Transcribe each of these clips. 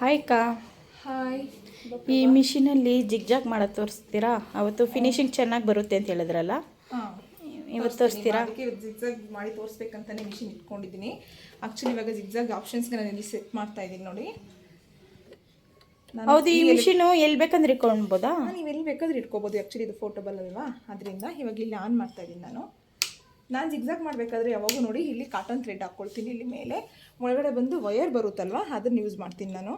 Hi ಕಾ hi ಈ ಮಿಷಿನಲ್ಲಿ zigzag ಮಾಡೋದು ತೋರಿಸ್ತೀರಾ? ಅವತ್ತು ಫಿನಿಶಿಂಗ್ ಚೆನ್ನಾಗಿ ಬರುತ್ತೆ ಅಂತ ಹೇಳಿದ್ರಲ್ಲ? ಇವತ್ತು ತೋರಿಸ್ತೀರಾ? ಜಿಗ್ಜಾಗ್ ಮಾಡಿ ತೋರಿಸ್ಬೇಕಂತಾನೆ ಮಿಷಿನ್ ಇಟ್ಕೊಂಡಿದ್ದೀನಿ. ಆ್ಯಕ್ಚುಲಿ ಇವಾಗ ಜಿಗ್ಜಾಗ್ ಆಪ್ಷನ್ಸ್ಗೆ ನಾನು ಇಲ್ಲಿ ಸೆಟ್ ಮಾಡ್ತಾ ಇದ್ದೀನಿ ನೋಡಿ. ಹೌದು ಈ ಮಿಷಿನು ಎಲ್ಲಿ ಬೇಕಂದ್ರೆ ಇಟ್ಕೊಳ್ಬೋದಾ? ನೀವು ಎಲ್ಲಿ ಬೇಕಾದ್ರೆ ಇಟ್ಕೋಬೋದು. ಆ್ಯಕ್ಚುಲಿ ಇದು ಫೋಟೋಬಲ್ ಅಲ್ವಾ? ಅದರಿಂದ ಇವಾಗ ಇಲ್ಲಿ ಆನ್ ಮಾಡ್ತಾ ಇದ್ದೀನಿ ನಾನು. ನಾನು ಜಿಗ್ಸಾಗ್ ಮಾಡಬೇಕಾದ್ರೆ ಯಾವಾಗೂ ನೋಡಿ ಇಲ್ಲಿ ಕಾಟನ್ ಥ್ರೆಡ್ ಹಾಕ್ಕೊಳ್ತೀನಿ. ಇಲ್ಲಿ ಮೇಲೆ ಒಳಗಡೆ ಬಂದು ವಯರ್ ಬರುತ್ತಲ್ವ, ಅದನ್ನು ಯೂಸ್ ಮಾಡ್ತೀನಿ ನಾನು.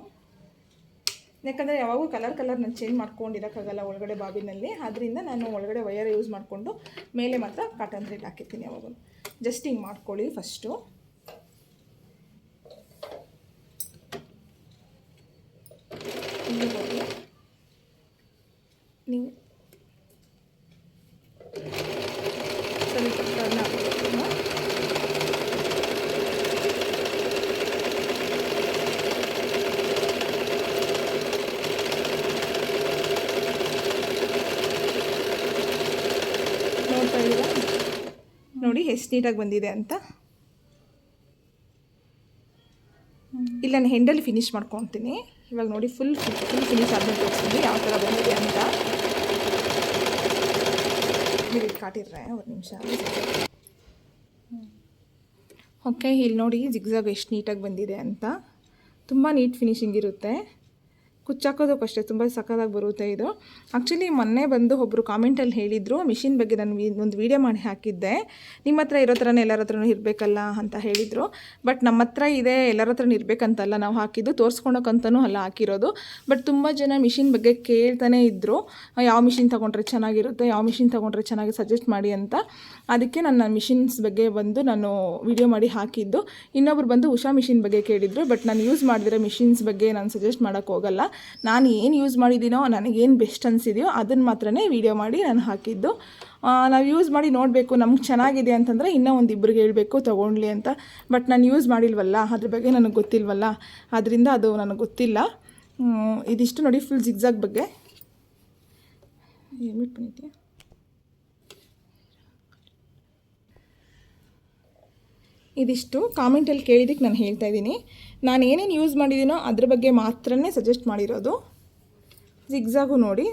ಯಾಕಂದರೆ ಯಾವಾಗೂ ಕಲರ್ ಕಲರ್ ನಾನು ಚೇಂಜ್ ಮಾಡ್ಕೊಂಡಿರೋಕ್ಕಾಗಲ್ಲ ಒಳಗಡೆ ಬಾಬಿನಲ್ಲಿ. ಅದರಿಂದ ನಾನು ಒಳಗಡೆ ವಯರ್ ಯೂಸ್ ಮಾಡಿಕೊಂಡು ಮೇಲೆ ಮಾತ್ರ ಕಾಟನ್ ಥ್ರೆಡ್ ಹಾಕಿರ್ತೀನಿ ಯಾವಾಗೂ ಜಸ್ಟ್ ಹಿಂಗೆ ಮಾಡ್ಕೊಳ್ಳಿ ಫಸ್ಟು ಇಲ್ಲಿ ಹೋಗಿ ನೀವು ಸ್ವಲ್ಪ ಟರ್ನ್ ಹಾಕ್ಬೇಕು ನೋಡ್ತಾ ನೋಡಿ, ಎಷ್ಟು ನೀಟಾಗಿ ಬಂದಿದೆ ಅಂತ. ಇಲ್ಲ, ನಾನು ಹೆಂಡಲ್ಲಿ ಫಿನಿಶ್ ಮಾಡ್ಕೊತೀನಿ. ಇವಾಗ ನೋಡಿ ಫುಲ್ ಫುಲ್ ಫಿನಿಶ್ ಆದ್ಮೇಲೆ ತೋರಿಸ್ತೀನಿ ಯಾವ ಥರ ಬಂದಿದೆ ಅಂತ. ನೀವು ಕಾಟಿರ್ರೆ, ಒಂದು ನಿಮಿಷ. ಓಕೆ ಇಲ್ಲಿ ನೋಡಿ ಜಿಗ್ಜಾಗ್ ಎಷ್ಟು ನೀಟಾಗಿ ಬಂದಿದೆ ಅಂತ. ತುಂಬ ನೀಟ್ ಫಿನಿಶಿಂಗ್ ಇರುತ್ತೆ. ಕುಚ್ಚಾಕೋದಕ್ಕೂ ಅಷ್ಟೇ ತುಂಬ ಸಕ್ಕತ್ತಾಗಿ ಬರುತ್ತೆ ಇದು. ಆ್ಯಕ್ಚುಲಿ ಮೊನ್ನೆ ಬಂದು ಒಬ್ಬರು ಕಾಮೆಂಟಲ್ಲಿ ಹೇಳಿದರು ಮಿಷಿನ್ ಬಗ್ಗೆ ನಾನು ಒಂದು ವೀಡಿಯೋ ಮಾಡಿ ಹಾಕಿದ್ದೆ. ನಿಮ್ಮ ಹತ್ರ ಇರೋ ಥರನೇ ಎಲ್ಲರ ಹತ್ರನೂ ಇರಬೇಕಲ್ಲ? ಅಂತ ಹೇಳಿದರು. ಬಟ್ ನಮ್ಮ ಹತ್ರ ಇದೆ, ಎಲ್ಲರ ಹತ್ರನೂ ಇರಬೇಕಂತಲ್ಲ ನಾವು ಹಾಕಿದ್ದು. ತೋರಿಸ್ಕೊಳಕ್ಕಂತನೂ ಅಲ್ಲ ಹಾಕಿರೋದು. ಬಟ್ ತುಂಬ ಜನ ಮಿಷಿನ್ ಬಗ್ಗೆ ಕೇಳ್ತಾನೆ ಇದ್ದರು ಯಾವ ಮಿಷಿನ್ ತೊಗೊಂಡ್ರೆ ಚೆನ್ನಾಗಿರುತ್ತೆ? ಯಾವ ಮಿಷಿನ್ ತೊಗೊಂಡ್ರೆ ಚೆನ್ನಾಗಿ ಸಜೆಸ್ಟ್ ಮಾಡಿ ಅಂತ. ಅದಕ್ಕೆ ನನ್ನ ಮಿಷಿನ್ಸ್ ಬಗ್ಗೆ ಬಂದು ನಾನು ವಿಡಿಯೋ ಮಾಡಿ ಹಾಕಿದ್ದು. ಇನ್ನೊಬ್ರು ಬಂದು ಉಷಾ ಮಿಷಿನ್ ಬಗ್ಗೆ ಕೇಳಿದರು ಬಟ್ ನಾನು ಯೂಸ್ ಮಾಡಿದಿರೋ ಮಿಷಿನ್ಸ್ ಬಗ್ಗೆ ನಾನು ಸಜೆಸ್ಟ್ ಮಾಡೋಕ್ಕೆ ಹೋಗಲ್ಲ. ನಾನು ಏನು ಯೂಸ್ ಮಾಡಿದ್ದೀನೋ ನನಗೇನು ಬೆಸ್ಟ್ ಅನಿಸಿದೆಯೋ ಅದನ್ನು ಮಾತ್ರನೇ ವಿಡಿಯೋ ಮಾಡಿ ನಾನು ಹಾಕಿದ್ದು. ನಾವು ಯೂಸ್ ಮಾಡಿ ನೋಡಬೇಕು ನಮ್ಗೆ ಚೆನ್ನಾಗಿದೆ ಅಂತಂದರೆ ಇನ್ನೂ ಒಂದು ಇಬ್ಬರಿಗೆ ಹೇಳಬೇಕು, ತೊಗೊಂಡ್ಲಿ ಅಂತ. ಬಟ್ ನಾನು ಯೂಸ್ ಮಾಡಿಲ್ವಲ್ಲ, ಅದ್ರ ಬಗ್ಗೆ ನನಗೆ ಗೊತ್ತಿಲ್ವಲ್ಲ, ಅದರಿಂದ ಅದು ನನಗೆ ಗೊತ್ತಿಲ್ಲ. ಇದಿಷ್ಟು ನೋಡಿ ಫುಲ್ ಜಿಗ್ಜಾಗ್ ಬಗ್ಗೆ. ಏನ್ಬಿಟ್ಟು ಇದಿಷ್ಟು ಕಾಮೆಂಟಲ್ಲಿ ಕೇಳಿದಕ್ಕೆ ನಾನು ಹೇಳ್ತಾ ಇದ್ದೀನಿ. ನಾನು ಏನೇನು ಯೂಸ್ ಮಾಡಿದ್ದೀನೋ ಅದ್ರ ಬಗ್ಗೆ ಮಾತ್ರನೇ ಸಜೆಸ್ಟ್ ಮಾಡಿರೋದು. ಜಿಗ್ಸಾಗು ನೋಡಿ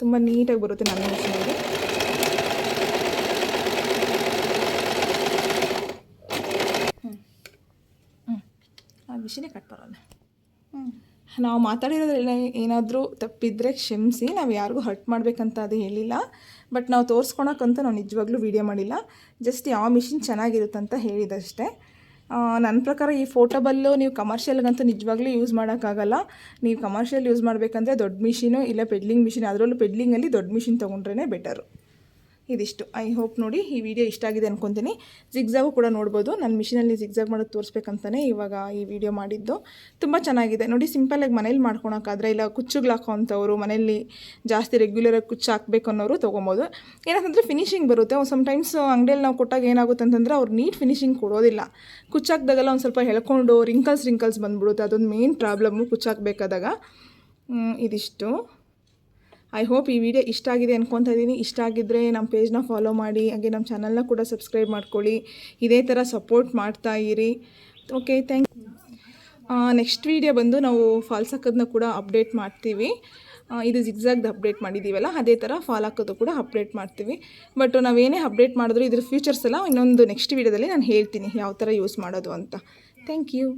ತುಂಬ ನೀಟಾಗಿ ಬರುತ್ತೆ ನನ್ನ ಮಿಷಿನಲ್ಲಿ ಹ್ಞೂ ಆ ಮಿಷಿನೇ ಕಟ್ ಬರೋಲ್ಲ ನಾವು ಮಾತಾಡಿರೋದ್ರೆಲ್ಲ ಏನಾದರೂ ತಪ್ಪಿದ್ರೆ ಕ್ಷಮಿಸಿ ನಾವು ಯಾರಿಗೂ ಹರ್ಟ್ ಮಾಡಬೇಕಂತ ಅದು ಹೇಳಿಲ್ಲ. ಬಟ್ ನಾವು ತೋರಿಸ್ಕೊಳಕ್ಕಂತ ನಾವು ನಿಜವಾಗ್ಲೂ ವೀಡಿಯೋ ಮಾಡಿಲ್ಲ. ಜಸ್ಟ್ ಯಾವ ಮಿಷಿನ್ ಚೆನ್ನಾಗಿರುತ್ತಂತ ಹೇಳಿದಷ್ಟೇ. ನನ್ನ ಪ್ರಕಾರ ಈ ಫೋಟೋಬಲ್ಲು ನೀವು ಕಮರ್ಷಿಯಲ್ಗಂತೂ ನಿಜವಾಗ್ಲೂ ಯೂಸ್ ಮಾಡೋಕ್ಕಾಗಲ್ಲ. ನೀವು ಕಮರ್ಷಿಯಲ್ ಯೂಸ್ ಮಾಡಬೇಕಂದ್ರೆ ದೊಡ್ಡ ಮಿಷಿನು ಇಲ್ಲ ಪೆಡ್ಲಿಂಗ್ ಮಿಷಿನ್. ಅದರಲ್ಲೂ ಪೆಡ್ಲಿಂಗಲ್ಲಿ ದೊಡ್ಡ ಮಿಷಿನ್ ತೊಗೊಂಡ್ರೇ ಬೆಟರು. ಇದಿಷ್ಟು. ಐ ಹೋಪ್ ನೋಡಿ ಈ ವಿಡಿಯೋ ಇಷ್ಟ ಆಗಿದೆ ಅನ್ಕೊತೀನಿ. ಜಿಗ್ಜಾಗು ಕೂಡ ನೋಡ್ಬೋದು. ನನ್ನ ಮಿಷಿನಲ್ಲಿ ಜಿಗ್ಝಾಗ್ ಮಾಡೋದು ತೋರಿಸ್ಬೇಕಂತಲೇ ಇವಾಗ ಈ ವಿಡಿಯೋ ಮಾಡಿದ್ದು. ತುಂಬ ಚೆನ್ನಾಗಿದೆ. ನೋಡಿ ಸಿಂಪಲಾಗಿ ಮನೇಲಿ ಮಾಡ್ಕೊಳಕ್ಕಾದ್ರೆ ಇಲ್ಲ ಕುಚ್ಚುಗ್ಲಾಕೋಂಥವ್ರು ಮನೇಲಿ ಜಾಸ್ತಿ ರೆಗ್ಯುಲರಾಗಿ ಕುಚ್ಚು ಹಾಕ್ಬೇಕು ಅನ್ನೋರು ತೊಗೊಬೋದು. ಏನಂತಂದರೆ ಫಿನಿಶಿಂಗ್ ಬರುತ್ತೆ. ಸಮ್ಟೈಮ್ಸ್ ಅಂಗಡಿಯಲ್ಲಿ ನಾವು ಕೊಟ್ಟಾಗ ಏನಾಗುತ್ತೆ ಅಂತಂದರೆ ಅವ್ರು ನೀಟ್ ಫಿನಿಶಿಂಗ್ ಕೊಡೋದಿಲ್ಲ. ಕುಚ್ಚಾಕ್ದಾಗೆಲ್ಲ ಒಂದು ಸ್ವಲ್ಪ ಹೇಳ್ಕೊಂಡು ರಿಂಕಲ್ಸ್ ರಿಂಕಲ್ಸ್ ಬಂದ್ಬಿಡುತ್ತೆ. ಅದೊಂದು ಮೇನ್ ಪ್ರಾಬ್ಲಮ್ಮು ಕುಚ್ಚಾಕ್ಬೇಕಾದಾಗ ಇದಿಷ್ಟು. ಐ ಹೋಪ್ ಈ ವಿಡಿಯೋ ಇಷ್ಟ ಆಗಿದೆ ಅನ್ಕೊತಾ ಇದ್ದೀನಿ. ಇಷ್ಟ ಆಗಿದ್ದರೆ ನಮ್ಮ ಪೇಜ್ನ ಫಾಲೋ ಮಾಡಿ, ಹಾಗೆ ನಮ್ಮ ಚಾನಲ್ನ ಕೂಡ ಸಬ್ಸ್ಕ್ರೈಬ್ ಮಾಡ್ಕೊಳ್ಳಿ. ಇದೇ ಥರ ಸಪೋರ್ಟ್ ಮಾಡ್ತಾ ಇರಿ. ಓಕೆ ಥ್ಯಾಂಕ್ ನೆಕ್ಸ್ಟ್ ವಿಡಿಯೋ ಬಂದು ನಾವು ಫಾಲ್ಸ್ ಹಾಕೋದನ್ನ ಕೂಡ ಅಪ್ಡೇಟ್ ಮಾಡ್ತೀವಿ. ಇದು ಜಿಗ್ಸಾಗ್ದು ಅಪ್ಡೇಟ್ ಮಾಡಿದ್ದೀವಲ್ಲ ಅದೇ ಥರ ಫಾಲ್ ಹಾಕೋದು ಕೂಡ ಅಪ್ಡೇಟ್ ಮಾಡ್ತೀವಿ. ಬಟ್ ನಾವೇನೇ ಅಪ್ಡೇಟ್ ಮಾಡಿದ್ರು ಇದ್ರ ಫ್ಯೂಚರ್ಸ್ ಎಲ್ಲ ಇನ್ನೊಂದು ನೆಕ್ಸ್ಟ್ ವೀಡಿಯೋದಲ್ಲಿ ನಾನು ಹೇಳ್ತೀನಿ, ಯಾವ ಥರ ಯೂಸ್ ಮಾಡೋದು ಅಂತ. Thank you